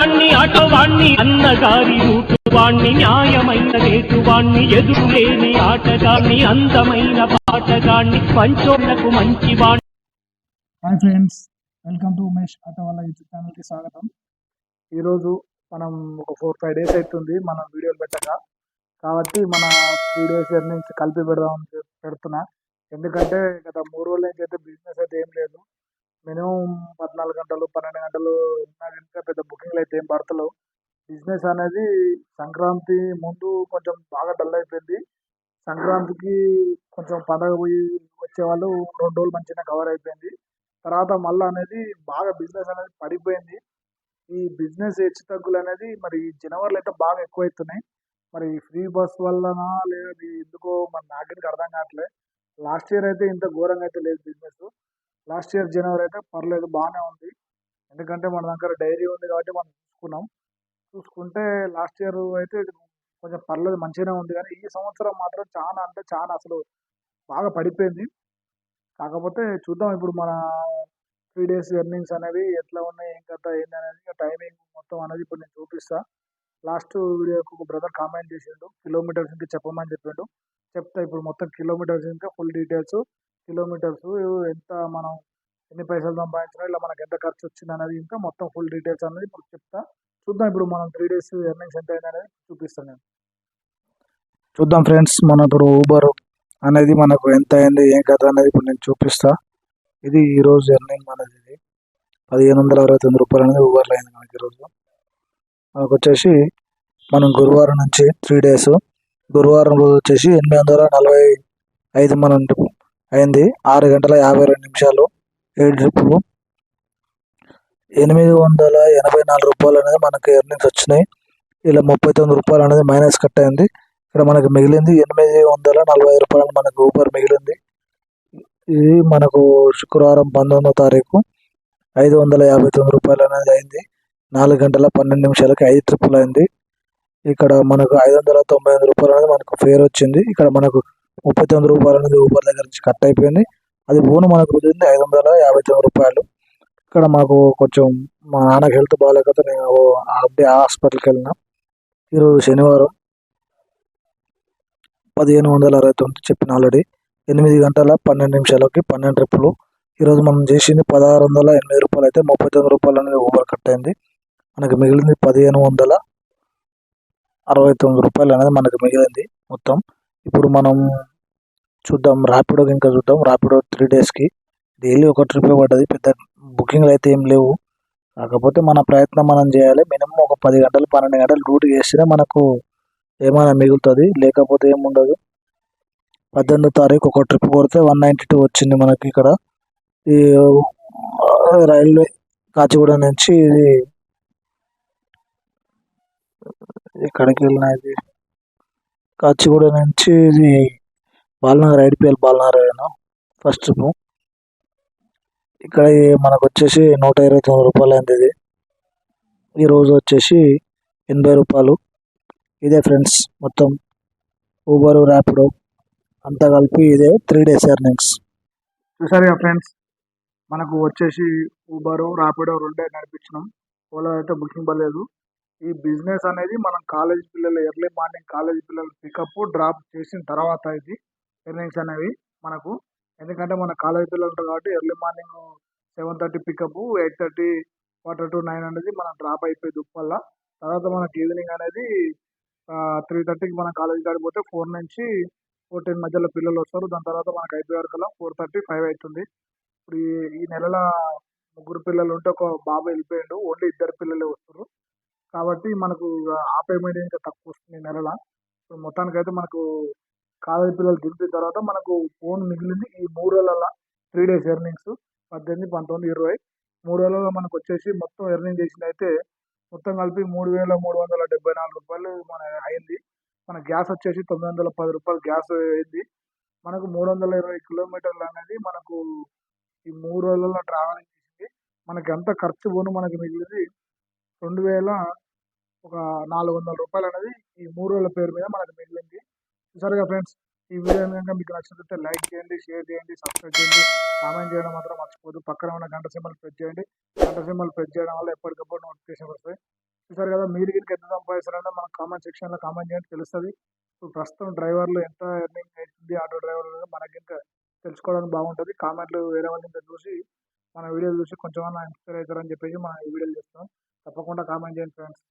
వాణ్ణి అటవాణ్ణి అన్నగారి రూటువాణ్ణి న్యాయమైన రేటువాణ్ణి ఎదురులేని ఆటగాణ్ణి అందమైన పాటగాణ్ణి పంచోళ్ళకు మంచి వాణ్ణి hi friends welcome to Umesh auto వాళ్ళ యూట్యూబ్ ఛానల్కి స్వాగతం. ఈరోజు మనం ఒక ఫోర్ ఫైవ్ డేస్ అవుతుంది మనం వీడియోలు పెట్టక కాబట్టి మన త్రీ డేస్ నుంచి కలిపి పెడదామని పెడుతున్నా. ఎందుకంటే గత మూడు రోజుల నుంచి అయితే బిజినెస్ అయితే ఏం లేదు. మినిమం పద్నాలుగు గంటలు పన్నెండు గంటలు ఉన్నా కనుక పెద్ద బుకింగ్లు అయితే ఏం పడతలేవు. బిజినెస్ అనేది సంక్రాంతి ముందు కొంచెం బాగా డల్ అయిపోయింది. సంక్రాంతికి కొంచెం పండగ పోయి వచ్చేవాళ్ళు రెండు రోజులు మంచిగా కవర్ అయిపోయింది. తర్వాత మళ్ళీ అనేది బాగా బిజినెస్ అనేది పడిపోయింది. ఈ బిజినెస్ హెచ్చు తగ్గులు అనేది మరి జనవరిలో అయితే బాగా ఎక్కువ అవుతున్నాయి మరి ఫ్రీ బస్ వల్లనా లేదా ఎందుకో మరి నాకైతే అర్థం కావట్లేదు లాస్ట్ ఇయర్ అయితే ఇంత ఘోరంగా అయితే లేదు బిజినెస్. లాస్ట్ ఇయర్ జనవరి అయితే పర్లేదు బాగానే ఉంది. ఎందుకంటే మన దగ్గర డైరీ ఉంది కాబట్టి మనం చూసుకున్నాం. చూసుకుంటే లాస్ట్ ఇయర్ అయితే కొంచెం పర్లేదు మంచిగానే ఉంది. కానీ ఈ సంవత్సరం మాత్రం చాలా అంటే చాలా అసలు బాగా పడిపోయింది. కాకపోతే చూద్దాం ఇప్పుడు మన త్రీ డేస్ ఎర్నింగ్స్ అనేవి ఎట్లా ఉన్నాయి ఏం కథ ఏంది అనేది టైమింగ్ మొత్తం అనేది ఇప్పుడు నేను చూపిస్తా. లాస్ట్ వీడియోకి ఒక బ్రదర్ కామెంట్ చేసిండు కిలోమీటర్స్ ఇంకా చెప్పమని చెప్పిండు. చెప్తా ఇప్పుడు మొత్తం కిలోమీటర్స్ ఇంకా ఫుల్ డీటెయిల్స్ కిలోమీటర్స్ ఎంత మనం ఎన్ని పైసలు సంపాదించినా ఇలా మనకు ఎంత ఖర్చు వచ్చింది అనేది ఇంకా మొత్తం ఫుల్ డీటెయిల్స్ అనేది ఇప్పుడు చెప్తా. చూద్దాం ఇప్పుడు మనం త్రీ డేస్ ఎర్నింగ్స్ ఎంత అయింది అనేది చూపిస్తాను నేను. చూద్దాం ఫ్రెండ్స్ మన ఇప్పుడు ఊబర్ అనేది మనకు ఎంత అయింది ఏం కథ అనేది ఇప్పుడు నేను చూపిస్తా. ఇది ఈరోజు ఎర్నింగ్ మనది ఇది. పదిహేను వందల అరవై తొమ్మిది రూపాయలు అనేది ఊబర్లో అయింది మనకి ఈరోజు మనకు వచ్చేసి మనం గురువారం నుంచి త్రీ డేస్ గురువారం రోజు వచ్చేసి ఎనిమిది వందల నలభై ఐదు మనం అయింది. ఆరు గంటల యాభై రెండు నిమిషాలు. ఏడు ట్రిప్పులు ఎనిమిది వందల ఎనభై నాలుగు రూపాయలు అనేది మనకి ఎర్నింగ్స్ వచ్చినాయి. ఇలా ముప్పై తొమ్మిది రూపాయలు అనేది మైనస్ కట్ అయింది. ఇక్కడ మనకి మిగిలింది ఎనిమిది వందల నలభై ఐదు రూపాయలు మనకు ఊపర్ మిగిలింది. ఇది మనకు శుక్రవారం పంతొమ్మిదో తారీఖు ఐదు వందల యాభై తొమ్మిది రూపాయలు అనేది అయింది. నాలుగు గంటల పన్నెండు నిమిషాలకి ఐదు ట్రిప్పులు అయింది. ఇక్కడ మనకు ఐదు వందల తొంభై ఎనిమిది రూపాయలు అనేది మనకు ఫేర్ వచ్చింది. ఇక్కడ మనకు ముప్పై తొమ్మిది రూపాయలు అనేది ఊబర్ దగ్గర నుంచి కట్ అయిపోయింది. అది ఫోన్ మనకు కుదిరింది ఐదు వందల యాభై తొమ్మిది రూపాయలు. ఇక్కడ మాకు కొంచెం మా నాన్నకి హెల్త్ బాగాలేకపోతే నేను అప్పుడే హాస్పిటల్కి వెళ్ళిన. ఈరోజు శనివారం పదిహేను వందల అరవై తొమ్మిది చెప్పిన ఆల్రెడీ ఎనిమిది గంటల పన్నెండు నిమిషాలకి పన్నెండు ట్రిప్పులు. ఈరోజు మనం చేసింది పదహారు వందల ఎనిమిది రూపాయలు అయితే ముప్పై తొమ్మిది రూపాయలు అనేది ఊబర్ కట్ అయింది. మనకి మిగిలింది పదిహేను వందల అరవై తొమ్మిది రూపాయలు అనేది మనకి మిగిలింది మొత్తం. ఇప్పుడు మనం చూద్దాం ర్యాపిడో ఇంకా చూద్దాం. ర్యాపిడో త్రీ డేస్కి డైలీ ఒక ట్రిప్ పడ్డది. పెద్ద బుకింగ్లు అయితే ఏం లేవు. కాకపోతే మన ప్రయత్నం మనం చేయాలి. మినిమం ఒక పది గంటలు పన్నెండు గంటలు రూట్ చేస్తేనే మనకు ఏమైనా మిగులుతుంది. లేకపోతే ఏముండదు పద్దెనిమిదో తారీఖు ఒక ట్రిప్ కొడితే వన్ నైంటీ టూ వచ్చింది మనకి ఇక్కడ. ఈ రైల్వే కాచిగూడ నుంచి ఇది ఎక్కడికి వెళ్ళినా ఇది కాచిగూడ నుంచి ఇది Balanagar IDPL Balanagar first trip. ఇక్కడ మనకు వచ్చేసి నూట ఇరవై తొమ్మిది రూపాయలు అయింది ఇది. ఈరోజు వచ్చేసి ఎనభై రూపాయలు. ఇదే ఫ్రెండ్స్ మొత్తం ఊబర్ ర్యాపిడో అంతా కలిపి ఇదే త్రీ డేస్ ఎర్నింగ్స్. చూసారు ఫ్రెండ్స్ మనకు వచ్చేసి ఊబర్ ర్యాపిడో రెండే నడిపించినాం. ఓలా అయితే బుకింగ్ పడలేదు. ఈ బిజినెస్ అనేది మనం కాలేజ్ పిల్లలు ఎర్లీ మార్నింగ్ కాలేజ్ పిల్లలు పికప్ డ్రాప్ చేసిన తర్వాత ఇది ఎర్నింగ్స్ అనేవి మనకు. ఎందుకంటే మన కాలేజ్ పిల్లలు ఉంటారు కాబట్టి early morning seven thirty pickup eight thirty quarter to nine అనేది మనం డ్రాప్ అయిపోయి ఉప్పల్ల తర్వాత మనకి ఈవినింగ్ అనేది త్రీ థర్టీకి మనం కాలేజ్ కాడిపోతే ఫోర్ నుంచి ఫోర్ టెన్ మధ్యలో పిల్లలు వస్తారు. దాని తర్వాత మనకి అయిపోయే వరకల్లా ఫోర్ థర్టీ ఫైవ్ అవుతుంది. ఇప్పుడు ఈ ఈ నెలల ముగ్గురు పిల్లలు ఉంటే ఒక బాబు వెళ్ళిపోయిండు. ఓన్లీ ఇద్దరు పిల్లలే వస్తారు కాబట్టి మనకు ఆ పేమెంట్ ఇంకా తక్కువ వస్తుంది నెలల. ఇప్పుడు మొత్తానికైతే మనకు కాలేజీ పిల్లలు దింపిన తర్వాత మనకు ఫోన్ మిగిలింది ఈ మూడు రోజుల త్రీ డేస్ ఎర్నింగ్స్. పద్దెనిమిది పంతొమ్మిది ఇరవై. మూడు రోజులలో మనకు వచ్చేసి మొత్తం ఎర్నింగ్ చేసింది అయితే మొత్తం కలిపి మూడు వేల మూడు వందల డెబ్బై నాలుగు రూపాయలు మన అయింది. మన గ్యాస్ వచ్చేసి తొమ్మిది వందల పది రూపాయలు గ్యాస్ అయింది. మనకు మూడు వందల ఇరవై కిలోమీటర్లు అనేది మనకు ఈ మూడు రోజులలో ట్రావెలింగ్ చేసింది. మనకి ఎంత ఖర్చు పోను మనకి మిగిలింది రెండు వేల ఒక నాలుగు వందల రూపాయలు అనేది ఈ మూడు రోజుల పేరు మీద మనకు మిగిలింది. చూసారుగా ఫ్రెండ్స్ ఈ వీడియో కనుక మీకు నచ్చినట్లయితే లైక్ చేయండి షేర్ చేయండి సబ్స్క్రైబ్ చేయండి కామెంట్ చేయడం మాత్రం మర్చిపోదు పక్కన ఉన్న గంట సింబల్ ప్రెస్ చేయండి. గంట సింబల్ ప్రెస్ చేయడం వల్ల ఎప్పటికప్పుడు నోటిఫికేషన్ వస్తాయి. చూసారు కదా మీరు గిరికి ఎంత సంపాదిస్తారంటే మన కామెంట్ సెక్షన్లో కామెంట్ చేయండి తెలుస్తుంది. ఇప్పుడు ప్రస్తుతం డ్రైవర్లు ఎంత ఎర్నింగ్ అవుతుంది ఆటో డ్రైవర్లు మనకి ఇంకా తెలుసుకోవడానికి బాగుంటుంది. కామెంట్లు వేరే వాళ్ళ ఇంకా చూసి మన వీడియో చూసి కొంచెం ఇన్స్పైర్ అవుతారని చెప్పేసి మనం ఈ వీడియోలు చేస్తాం. తప్పకుండా కామెంట్ చేయండి ఫ్రెండ్స్.